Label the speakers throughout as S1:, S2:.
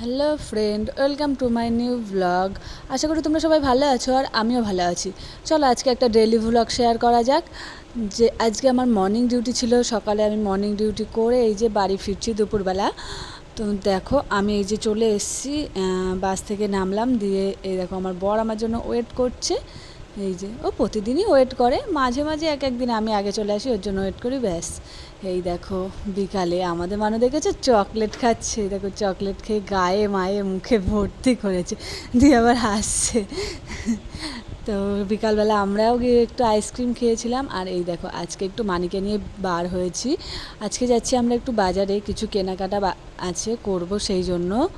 S1: Hello friend welcome to my new blog আশা করি তোমরা সবাই ভালো আছো আর আমিও ভালো আছি। চলো আজকে একটা ডেলি ভ্লগ শেয়ার করা যাক। যে আজকে আমার মর্নিং ডিউটি ছিল, সকালে আমি মর্নিং ডিউটি করে এই যে বাড়ি ফিরছি দুপুরবেলা। তো দেখো, আমি এই যে চলে এসেছি বাস থেকে নামলাম, দিয়ে এই দেখো আমার বর আমার জন্য ওয়েট করছে। এই যে, ও প্রতিদিনই ওয়েট করে। মাঝে মাঝে এক একদিন আমি আগে চলে আসি, ওর জন্য ওয়েট করি, ব্যাস। এই দেখো, বিকালে আমাদের মানুষ দেখেছ চকলেট খাচ্ছে। দেখো, চকলেট খেয়ে গায়ে, মায়ে মুখে ভর্তি করেছে। দিয়ে আবার হাসছে। তো বিকালবেলা আমরাও গিয়ে একটু আইসক্রিম খেয়েছিলাম। আর এই দেখো, আজকে একটু মানিকে নিয়ে বার হয়েছি। আজকে যাচ্ছি আমরা একটু বাজারে, কিছু কেনাকাটা আছে, করব সেই জন্য।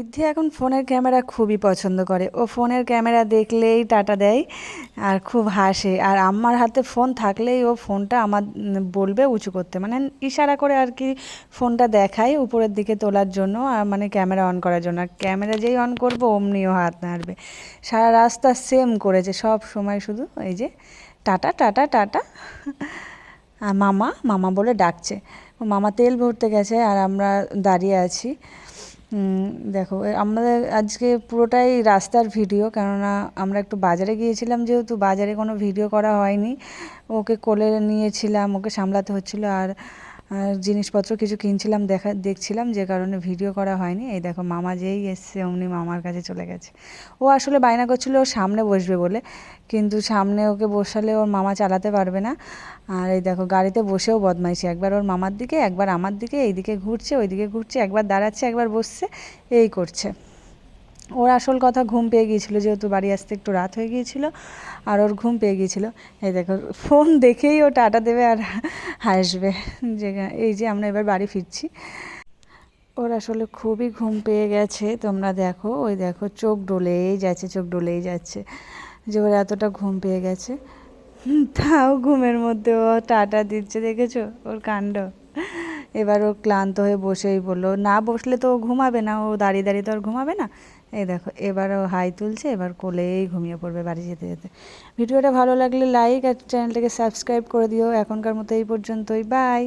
S1: ঋদ্ধি এখন ফোনের ক্যামেরা খুবই পছন্দ করে। ও ফোনের ক্যামেরা দেখলেই টাটা দেয় আর খুব হাসে। আর আমার হাতে ফোন থাকলেই ও ফোনটা আমার বলবে উঁচু করতে। মানে ইশারা করে আর কি ফোনটা দেখায় উপরের দিকে তোলার জন্য আর মানে ক্যামেরা অন করার জন্য। আর ক্যামেরা যেই অন করব অমনিও হাত নাড়বে। সারা রাস্তা সেম করেছে সব সময় শুধু এই যে টাটা টাটা টাটা। মামা মামা বলে ডাকছে। মামা তেল ভরতে গেছে আর আমরা দাঁড়িয়ে আছি। দেখো আমাদের আজকে পুরোটাই রাস্তার ভিডিও, কেননা আমরা একটু বাজারে গিয়েছিলাম যেহেতু, বাজারে কোনো ভিডিও করা হয়নি। ওকে কোলে নিয়েছিলাম, ওকে সামলাতে হচ্ছিল, আর জিনিসপত্র কিছু কিনছিলাম, দেখা, দেখছিলাম, যে কারণে ভিডিও করা হয়নি। এই দেখো, মামা যেই এসছে, অমনি মামার কাছে চলে গেছে। ও আসলে বায়না করছিল ওর সামনে বসবে বলে, কিন্তু সামনে ওকে বসালে ওর মামা চালাতে পারবে না। আর এই দেখো, গাড়িতে বসেও বদমাইশি। একবার ওর মামার দিকে, একবার আমার দিকে, এইদিকে ঘুরছে, ওইদিকে ঘুরছে, একবার দাঁড়াচ্ছে, একবার বসছে, এই করছে। ওর আসল কথা ঘুম পেয়ে গিয়েছিল, যেহেতু বাড়ি আসতে একটু রাত হয়ে গিয়েছিল, আর ওর ঘুম পেয়ে গিয়েছিল। এই দেখো, ফোন দেখেই ও টাটা দেবে আর হাসবে। যে এই যে আমরা এবার বাড়ি ফিরছি। ওর আসলে খুবই ঘুম পেয়ে গেছে। তোমরা দেখো, ওই দেখো চোখ ডলেই যাচ্ছে, চোখ ডলেই যাচ্ছে। যে ওর এতটা ঘুম পেয়ে গেছে। তাও ঘুমের মধ্যে ও টাটা দিচ্ছে, দেখেছ? ওর কাণ্ড। এবার ও ক্লান্ত হয়ে বসেই বলল, না বসলে তো ঘুমাবে না, ও দাঁড়িয়ে দাঁড়িয়ে তো আর ঘুমাবে না। এই দেখো, এবার ও হাই তুলছে, এবার কোলেই ঘুমিয়ে পড়বে বাড়ি যেতে যেতে। ভিডিওটা ভালো লাগলে লাইক আর চ্যানেলটাকে সাবস্ক্রাইব করে দিও। এখনকার মতো এই পর্যন্তই, বাই।